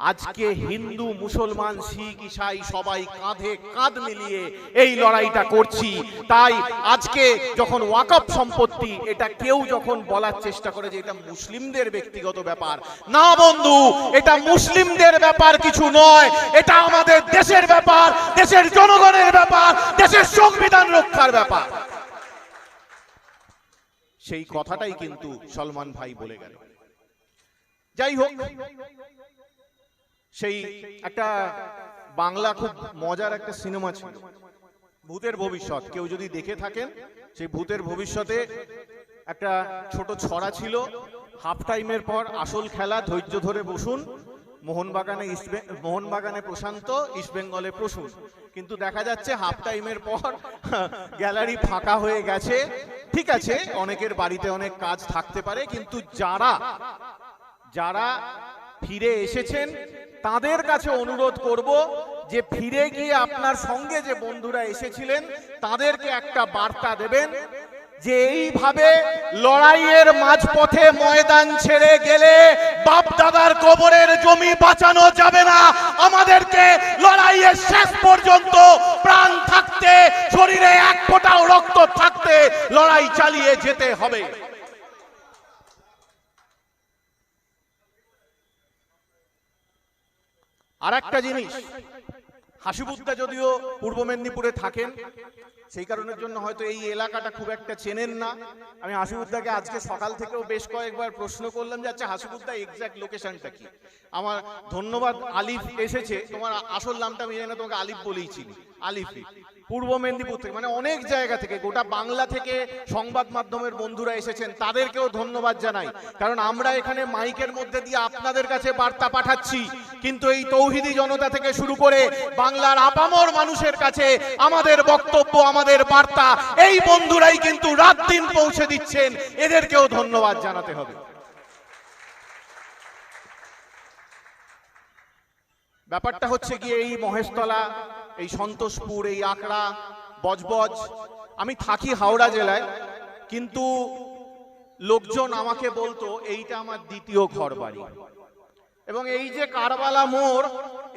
আজকে হিন্দু মুসলমান শিখ ইসাই সবাই কাঁধে কাঁধ মিলিয়ে এই লড়াইটা করছি। তাই আজকে যখন ওয়াকফ সম্পত্তি এটা কেউ যখন বলার চেষ্টা করে যে এটা মুসলিমদের ব্যক্তিগত ব্যাপার। না বন্ধু এটা মুসলিমদের ব্যাপার কিছু নয়। এটা আমাদের দেশের ব্যাপার দেশের জনগণের ব্যাপার দেশের সংবিধান রক্ষার ব্যাপার। সেই কথাটাই কিন্তু সলমান ভাই বলে গেল যাই হোক সেই একটা বাংলা খুব মজার একটা সিনেমা ছিল। ভূতের ভবিষ্যৎ। কেউ যদি দেখে থাকেন, সেই ভূতের ভবিষ্যতে একটা ছোট ছড়া ছিল। হাফ টাইমের পর আসল খেলা ধৈর্য ধরে বসুন। মোহনবাগানে ইস্ট মোহনবাগানে প্রশান্ত ইস্টবেঙ্গলে প্রসূন। কিন্তু দেখা যাচ্ছে হাফ টাইমের পর গ্যালারি ফাঁকা হয়ে গেছে। ঠিক আছে, অনেকের বাড়িতে অনেক কাজ থাকতে পারে, কিন্তু যারা যারা ফিরে এসেছেন, তাদের কাছে অনুরোধ করব যে ফিরে গিয়ে আপনার সঙ্গে যে বন্ধুরা এসেছিলেন, তাদেরকে একটা বার্তা দেবেন যে এইভাবে লড়াইয়ের মাঝপথে ময়দান ছেড়ে গেলে বাপ দাদার কবরের জমি বাঁচানো যাবে না। আমাদেরকে লড়াইয়ের শেষ পর্যন্ত প্রাণ থাকতে, শরীরে এক ফোঁটাও রক্ত থাকতে লড়াই চালিয়ে যেতে হবে। আর একটা জিনিস হাসিবুদ্দা যদিও পূর্ব মেদিনীপুরে থাকেন, সেই কারণের জন্য হয়তো এই এলাকাটা খুব একটা চেনেন না। আমি হাসিবুদ্দাকে আজকে সকাল থেকেও বেশ কয়েকবার প্রশ্ন করলাম যে আচ্ছা হাসিবুদ্দা এক্স্যাক্ট লোকেশনটা কি? আমার ধন্যবাদ, আলিফ এসেছে। তোমার আসল নামটা আমি জানি না, তোমাকে আলিফ বলেই চিনি, আলিফি। পূর্ব মেদিনীপুর থেকে মানে অনেক জায়গা থেকে, গোটা বাংলা থেকে সংবাদ মাধ্যমের বন্ধুরা এসেছেন, তাদেরকেও ধন্যবাদ জানাই। কারণ আমরা এখানে মাইকের মধ্যে দিয়ে আপনাদের কাছে বার্তা পাঠাচ্ছি, কিন্তু এই তৌহিদি জনতা থেকে শুরু করে বাংলার আপামর মানুষের কাছে আমাদের বক্তব্য, আমাদের বার্তা, এই বন্ধুরাই কিন্তু রাত দিন পৌঁছে দিচ্ছেন, এদেরকেও ধন্যবাদ জানাতে হবে। ব্যাপারটা হচ্ছে গিয়ে এই মহেশতলা এই সন্তোষপুর, এই আকড়া বজবজ। আমি থাকি হাওড়া জেলায়, কিন্তু লোকজন আমাকে বলতো, এইটা আমার দ্বিতীয় ঘর বাড়ি এবং এই যে কারবালা মোড়,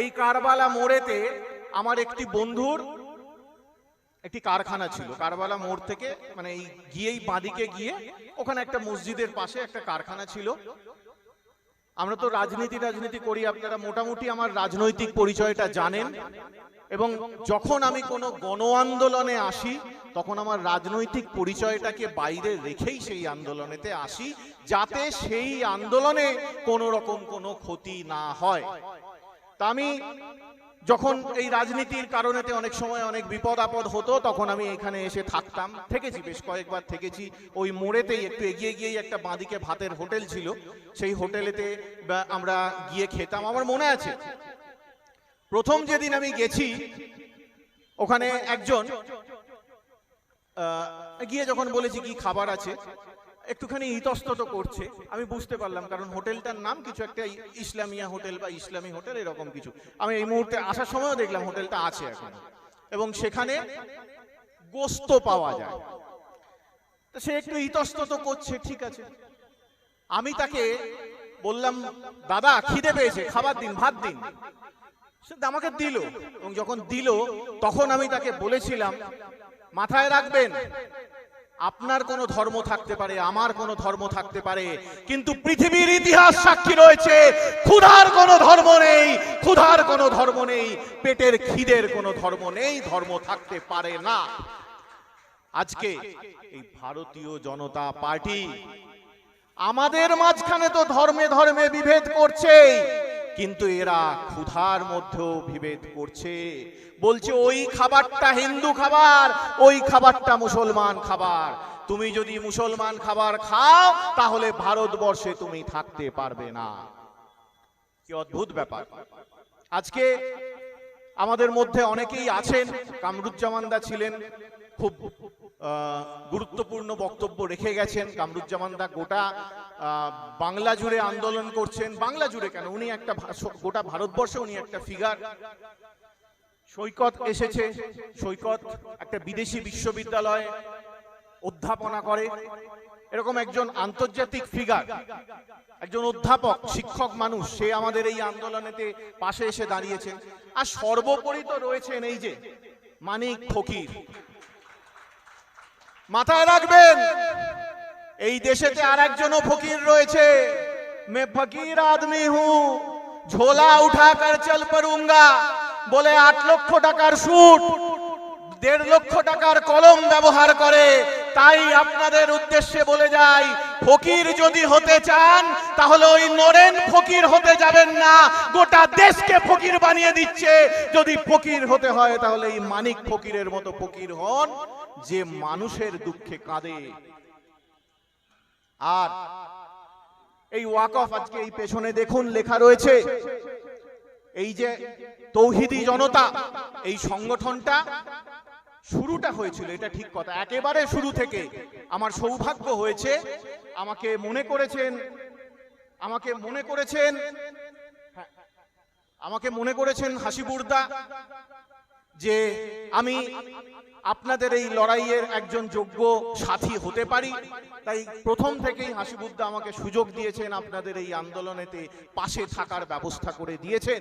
এই কারবালা মোড়েতে আমার একটি বন্ধুর একটি কারখানা ছিল। কারবালা মোড় থেকে মানে এই গিয়েই বাঁদিকে গিয়ে, ওখানে একটা মসজিদের পাশে একটা কারখানা ছিল। আমরা তো রাজনীতি রাজনীতি করি, আপনারা মোটামুটি আমার রাজনৈতিক পরিচয়টা জানেন। এবং যখন আমি কোনো গণ আন্দোলনে আসি, তখন আমার রাজনৈতিক পরিচয়টাকে বাইরে রেখেই সেই আন্দোলনেতে আসি, যাতে সেই আন্দোলনে কোনো রকম কোনো ক্ষতি না হয়। তা আমি যখন এই রাজনীতির কারণেতে অনেক সময় অনেক বিপদ আপদ হতো, তখন আমি এখানে এসে থাকতাম। থেকেছি, বেশ কয়েকবার থেকেছি। ওই মোড়েতেই একটু এগিয়ে গিয়েই একটা বাঁদিকে ভাতের হোটেল ছিল। সেই হোটেলেতে আমরা গিয়ে খেতাম। আমার মনে আছে, প্রথম যেদিন আমি গেছি, ওখানে একজন গিয়ে যখন বলেছি কি খাবার আছে একটুখানি ইতস্তত করছে। আমি বুঝতে পারলাম, কারণ হোটেলটার নাম কিছু একটা ইসলামিয়া হোটেল বা ইসলামী হোটেল, এরকম কিছু। আমি এই মুহূর্তে আসার সময়ও দেখলাম হোটেলটা আছে এখন। এবং সেখানে গোস্ত পাওয়া যায়। তো সে একটু ইতস্তত করছে, ঠিক আছে। আমি তাকে বললাম, দাদা, খিদে পেয়েছে, খাবার দিন, ভাত দিন। সে আমাকে দিল, এবং যখন দিল, তখন আমি তাকে বলেছিলাম, মাথায় রাখবেন আপনার কোনো ধর্ম থাকতে পারে, আমার কোনো ধর্ম থাকতে পারে, কিন্তু পৃথিবীর ইতিহাস সাক্ষী রয়েছে, ক্ষুধার কোনো ধর্ম নেই, ক্ষুধার কোনো ধর্ম নেই, পেটের খিদের কোনো ধর্ম নেই, ধর্ম থাকতে পারে না। আজকে এই ভারতীয় জনতা পার্টি আমাদের মাঝখানে তো ধর্মে ধর্মে বিভেদ করছে কিন্তু এরা ক্ষুধার মধ্যেও বিভেদ করছে। বলছে, ওই খাবারটা হিন্দু খাবার, ওই খাবারটা মুসলমান খাবার। তুমি যদি মুসলমান খাবার খাও, তাহলে ভারতবর্ষে তুমি থাকতে পারবে না। কি অদ্ভুত ব্যাপার। আজকে আমাদের মধ্যে অনেকেই আছেন, কামরুজ্জামানদা ছিলেন খুব গুরুত্বপূর্ণ বক্তব্য রেখে গেছেন কামরুজ্জামানদা গোটা বাংলা জুড়ে আন্দোলন করছেন। বাংলা জুড়ে কেন? উনি একটা গোটা ভারতবর্ষে উনি একটা ফিগার সৈকত এসেছে। সৈকত একটা বিদেশি বিশ্ববিদ্যালয়ে অধ্যাপনা করে। এরকম একজন আন্তর্জাতিক ফিগার একজন অধ্যাপক, শিক্ষক মানুষ, সে আমাদের এই আন্দোলনেতে পাশে এসে দাঁড়িয়েছেন। আর সর্বোপরি তো রয়েছেন এই যে মানিক ফকির। মাথায় রাখবেন, এই দেশেতে আর একজনও ফকির রয়েছে। মে ফকির আদমি হু, ঝোলা উঠা কর চল পড়ুঙ্গা, বলে আট লক্ষ টাকার সুট, দেড় লক্ষ টাকার কলম ব্যবহার করে। তাই আপনাদের উদ্দেশ্যে বলে যাই, ফকির যদি হতে চান, তাহলে ওই নরেন ফকির হতে যাবেন না। গোটা দেশকে ফকির বানিয়ে দিচ্ছে। যদি ফকির হতে হয়, তাহলে এই মানিক ফকিরের মতো ফকির হন। যে মানুষের দুঃখে কাঁদে। আর এই ওয়াক অফ আজকে এই পেছনে দেখুন লেখা রয়েছে এই যে তৌহিদি জনতা এই সংগঠনটা শুরুটা হয়েছিল এটা ঠিক কথা। একেবারে শুরু থেকে আমার সৌভাগ্য হয়েছে আমাকে মনে করেছেন আমাকে মনে করেছেন হ্যাঁ, আমাকে মনে করেছেন হাসিবুর্দা যে আমি আপনাদের এই লড়াইয়ের একজন যোগ্য সাথী হতে পারি। তাই প্রথম থেকেই হাসিবুদ্দা আমাকে সুযোগ দিয়েছেন আপনাদের এই আন্দোলনেতে পাশে থাকার ব্যবস্থা করে দিয়েছেন।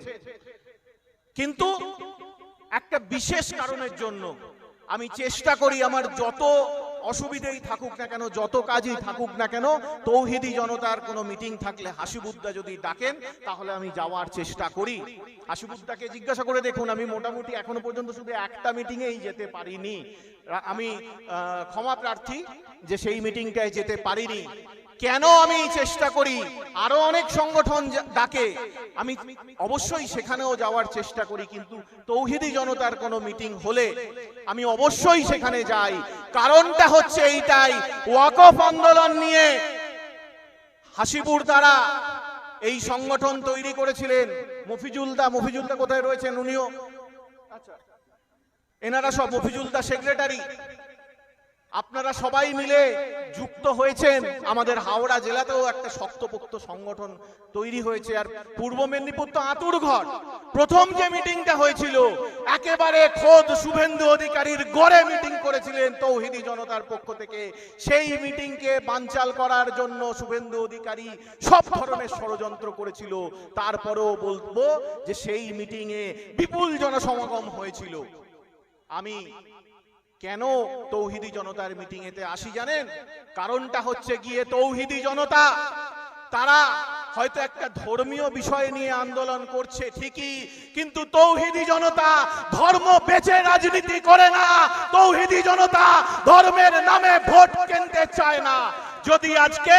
কিন্তু একটা বিশেষ কারণের জন্য আমি চেষ্টা করি আমার যত অসুবিধেই থাকুক না কেন, যত কাজই থাকুক না কেন, তৌহিদি জনতার কোনো মিটিং থাকলে হাসিবুদ্দা যদি ডাকেন, তাহলে আমি যাওয়ার চেষ্টা করি। হাসিবুদ্দাকে জিজ্ঞাসা করে দেখুন, আমি মোটামুটি এখনও পর্যন্ত শুধু একটা মিটিংয়েই যেতে পারিনি। আমি ক্ষমা প্রার্থী যে সেই মিটিংটায় যেতে পারিনি। কেন আমি চেষ্টা করি? আরও অনেক সংগঠন ডাকে। আমি অবশ্যই সেখানেও যাওয়ার চেষ্টা করি, কিন্তু তৌহিদি জনতার কোনো মিটিং হলে আমি অবশ্যই সেখানে যাই। কারণটা হচ্ছে এইটাই ওয়াকফ আন্দোলন নিয়ে হাসিপুর দ্বারা এই সংগঠন তৈরি করেছিলেন। মফিজুলদা মফিজুলদা কোথায় রয়েছেন উনিও? আচ্ছা। এনারা সব মফিজুলদা সেক্রেটারি। আপনারা সবাই মিলে যুক্ত হয়েছেন। আমাদের হাওড়া জেলাতেও একটা শক্তপোক্ত সংগঠন তৈরি হয়েছে, আর পূর্ব মেদিনীপুর তো আতুর ঘর। প্রথম যে মিটিংটা হয়েছিল, একেবারে খোদ শুভেন্দু অধিকারীর গড়ে মিটিং করেছিলেন তৌহিদি জনতার পক্ষ থেকে। সেই মিটিংকে বানচাল করার জন্য শুভেন্দু অধিকারী সব ধরনের ষড়যন্ত্র করেছিল। তারপরেও বলব যে সেই মিটিংয়ে বিপুল জনসমাগম হয়েছিল। আমি কেন তৌহিদি জনতার মিটিং এতে আসি জানেন? কারণটা হচ্ছে গিয়ে তৌহিদি জনতা, তারা হয়তো একটা ধর্মীয় বিষয় নিয়ে আন্দোলন করছে ঠিকই, কিন্তু তৌহিদি জনতা ধর্ম বেচে রাজনীতি করে না। তৌহিদি জনতা ধর্মের নামে ভোট কিনতে চায় না। যদি আজকে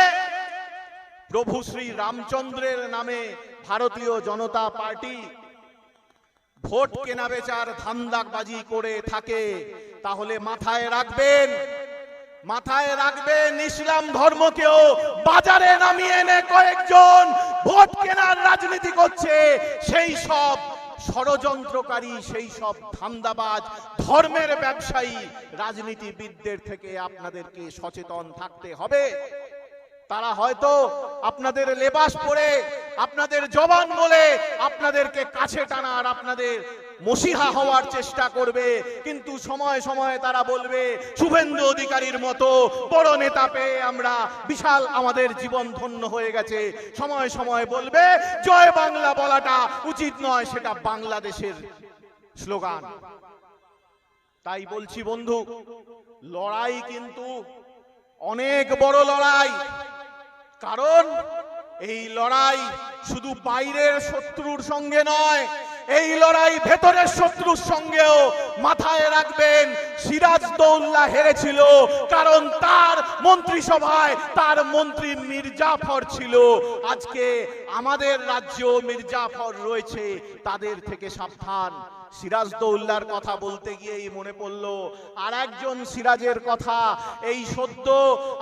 প্রভু শ্রী রামচন্দ্রের নামে ভারতীয় জনতা পার্টি ভোট কেনা বেচার ধান্দাবাজি করে থাকে তাহলে মাথায় রাখবেন। মাথায় রাখবেন, ইসলাম ধর্মকেও বাজারে নামিয়ে এনে কয়েকজন ভোট কেনার রাজনীতি করছে। সেই সব ষড়যন্ত্রকারী, সেই সব ধান্দাবাজ, ধর্মের ব্যবসায়ী, রাজনীতিবিদদের থেকে আপনাদেরকে সচেতন থাকতে হবে। তারা হয়তো আপনাদের লেবাস পরে, আপনাদের জবান বলে আপনাদেরকে কাছে টানার, আপনাদের মসিহা হওয়ার চেষ্টা করবে, কিন্তু সময় সময় তারা বলবে, শুভেন্দু অধিকারীর মতো বড় নেতা পেয়ে আমরা বিশাল আমাদের জীবন ধন্য হয়ে গেছে। সময় সময় বলবে, জয় বাংলা বলাটা উচিত নয়, সেটা বাংলাদেশের স্লোগান। তাই বলছি বন্ধু, লড়াই কিন্তু অনেক বড় লড়াই। কারণ এই লড়াই শুধু বাইরের শত্রুর সঙ্গে নয় এই লড়াই ভেতরের শত্রুর সঙ্গেও মাথায় রাখবেন সিরাজ দৌল্লা হেরেছিল, কারণ তার মন্ত্রিসভায় তার মন্ত্রী মির্জাফর ছিল। আজকে আমাদের রাজ্য মির্জাফর রয়েছে, তাদের থেকে সাবধান। সিরাজ দৌল্লার কথা বলতে গিয়েই মনে পড়ল আর একজন সিরাজের কথা, এই সদ্য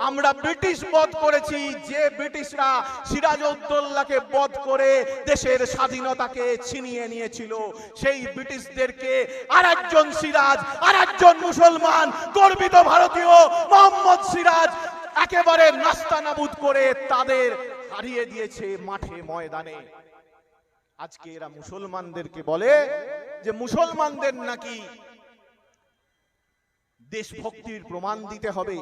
আমরা ব্রিটিশ বধ করেছি, যে ব্রিটিশরা সিরাজ উদ্দৌল্লাকে বধ করে দেশের স্বাধীনতাকে ছিনিয়ে নিয়েছিল, সেই ব্রিটিশদেরকে আর একজন সিরাজ আর একজন মুসলমান, গর্বিত ভারতীয় মোহাম্মদ সিরাজ একেবারে নাস্তানাবুদ করে তাদের হারিয়ে দিয়েছে মাঠে ময়দানে। আজকে এরা মুসলমানদেরকে বলে যে মুসলমানদের নাকি দেশভক্তির প্রমাণ দিতে হবে।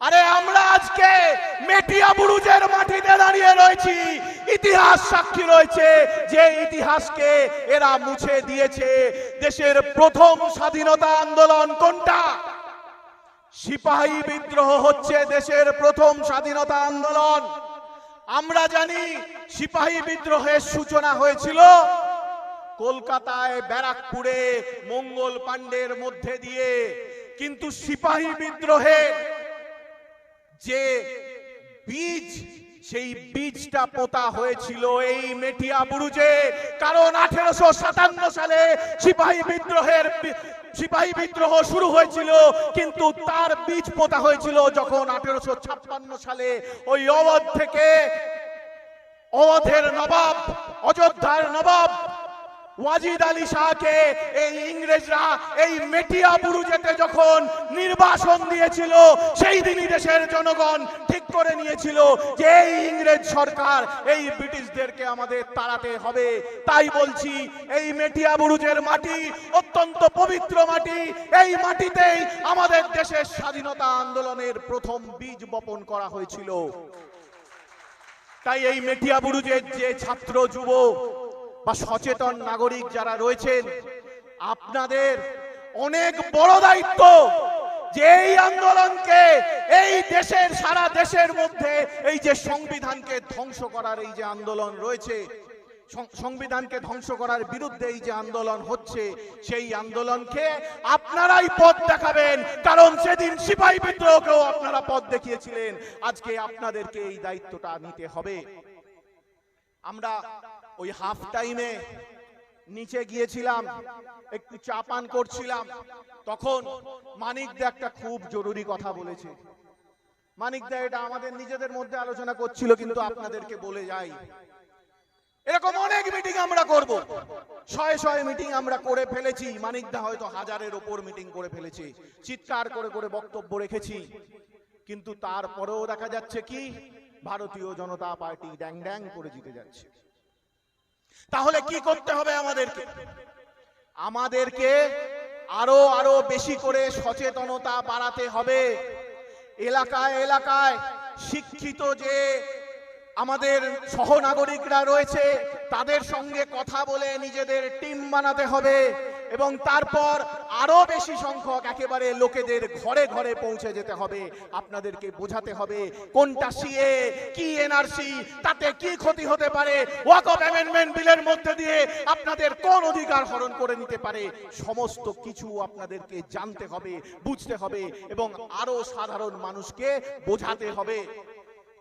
আরে আমরা আজকে মেটিয়া বুরুজের মাটিতে দাঁড়িয়ে রয়েছি। ইতিহাস সাক্ষী রয়েছে যে ইতিহাসকে এরা মুছে দিয়েছে। দেশের প্রথম স্বাধীনতা আন্দোলন কোনটা? সিপাহী বিদ্রোহ হচ্ছে দেশের প্রথম স্বাধীনতা আন্দোলন। আমরা জানি সিপাহী বিদ্রোহের সূচনা হয়েছিল কলকাতায়, ব্যারাকপুরে, মঙ্গল পাণ্ডের মধ্যে দিয়ে। কিন্তু সিপাহী বিদ্রোহে যে বীজ, সেই বীজটা পোতা হয়েছিল এই মেটিয়া বুরুজে। কারণ আঠেরোশো সাতান্ন সালে সিপাহী বিদ্রোহের সিপাহী বিদ্রোহ শুরু হয়েছিল, কিন্তু তার বীজ পোতা হয়েছিল যখন আঠেরোশো ছাপ্পান্ন সালে। ওই অবধ থেকে অবধের নবাব, অযোধ্যার নবাব ওয়াজিদ আলী শাহকে এই ইংরেজরা, এই মেটিয়া বুরুজেতে যখন নির্বাসন দিয়েছিল, সেই দিনই দেশের জনগণ ঠিক করে নিয়েছিল যে এই ইংরেজ সরকার এই ব্রিটিশদেরকে আমাদের তাড়াতে হবে। তাই বলছি, এই মেটিয়া বুরুজের মাটি অত্যন্ত পবিত্র মাটি। এই মাটিতেই আমাদের দেশের স্বাধীনতা আন্দোলনের প্রথম বীজ বপন করা হয়েছিল। তাই এই মেটিয়া বুরুজের যে ছাত্র যুব বা সচেতন নাগরিক যারা রয়েছেন, আপনাদের অনেক বড় দায়িত্ব যে এই আন্দোলনকে এই দেশের, সারা দেশের মধ্যে এই যে সংবিধানকে ধ্বংস করার এই যে আন্দোলন রয়েছে সংবিধানকে ধ্বংস করার বিরুদ্ধে এই যে আন্দোলন হচ্ছে, সেই আন্দোলনকে আপনারাই পথ দেখাবেন। কারণ সেদিন সিপাহী বিদ্রোহকেও আপনারা পথ দেখিয়েছিলেন। আজকে আপনাদেরকে এই দায়িত্বটা নিতে হবে। আমরা ওই হাফ টাইমে নিচে গিয়েছিলাম, একটু চা পান করছিলাম। তখন মানিক দা একটা খুব জরুরি কথা বলেছে। মানিক দা, এটা আমাদের নিজেদের মধ্যে আলোচনা করছিল, কিন্তু আপনাদেরকে বলে যাই। এরকম অনেক মিটিং আমরা করব। শয়ে শয়ে মিটিং আমরা করে ফেলেছি। মানিকদা হয়তো হাজারের ওপর মিটিং করে ফেলেছে। চিৎকার করে করে বক্তব্য রেখেছি। কিন্তু তারপরেও দেখা যাচ্ছে কি? ভারতীয় জনতা পার্টি ড্যাং ড্যাং করে জিতে যাচ্ছে। তাহলে কি করতে হবে আমাদেরকে? আমাদেরকে আরও আরও বেশি করে সচেতনতা বাড়াতে হবে। এলাকায় এলাকায় শিক্ষিত যে আমাদের সহনাগরিকরা রয়েছে তাদের সঙ্গে কথা বলে নিজেদের টিম বানাতে হবে। এবং তারপর আরও বেশি সংখ্যক একেবারে লোকেদের ঘরে ঘরে পৌঁছে যেতে হবে। আপনাদেরকে বোঝাতে হবে কোনটা সিএ, কি এনআরসি, তাতে কি ক্ষতি হতে পারে অ্যামেন্ডমেন্ট বিলের মধ্যে দিয়ে আপনাদের কোন অধিকার হরণ করে নিতে পারে, সমস্ত কিছু আপনাদেরকে জানতে হবে, বুঝতে হবে এবং আরও সাধারণ মানুষকে বোঝাতে হবে।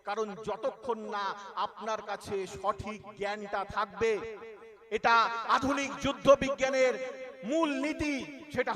কারণ যতক্ষণ না আপনার কাছে সঠিক জ্ঞানটা থাকবে, এটা আধুনিক যুদ্ধ বিজ্ঞানের মূল নীতি সেটা